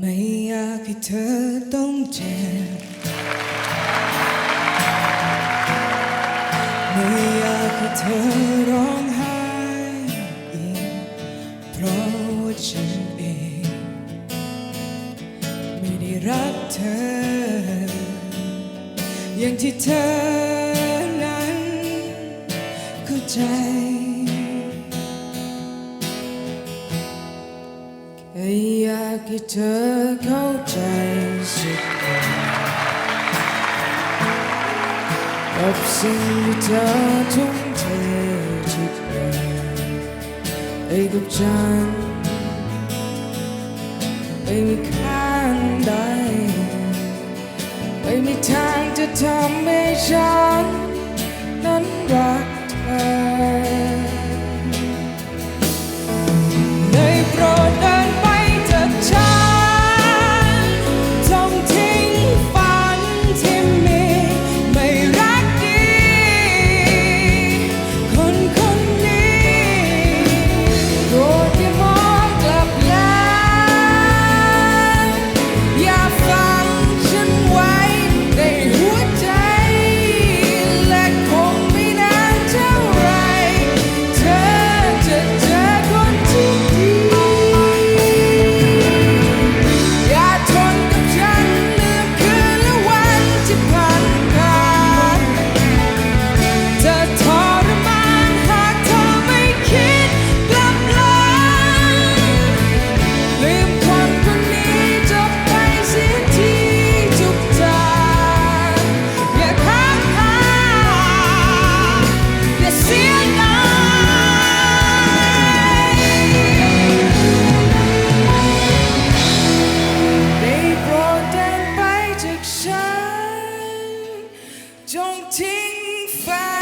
ไม่อยากให้เธอต้องเจ็บไม่อยากให้เธอร้องไห้อีกเพราะว่าฉันเองไม่ได้รักเธอ อย่างที่เธอนั้นเข้าใจ อยากให้เธอเข้าใจสักทีกับสิ่งที่เธอทุ่มเททุกอย่างให้กับฉันไม่มีค่าใดไม่มีทางจะทำให้ฉัน fire.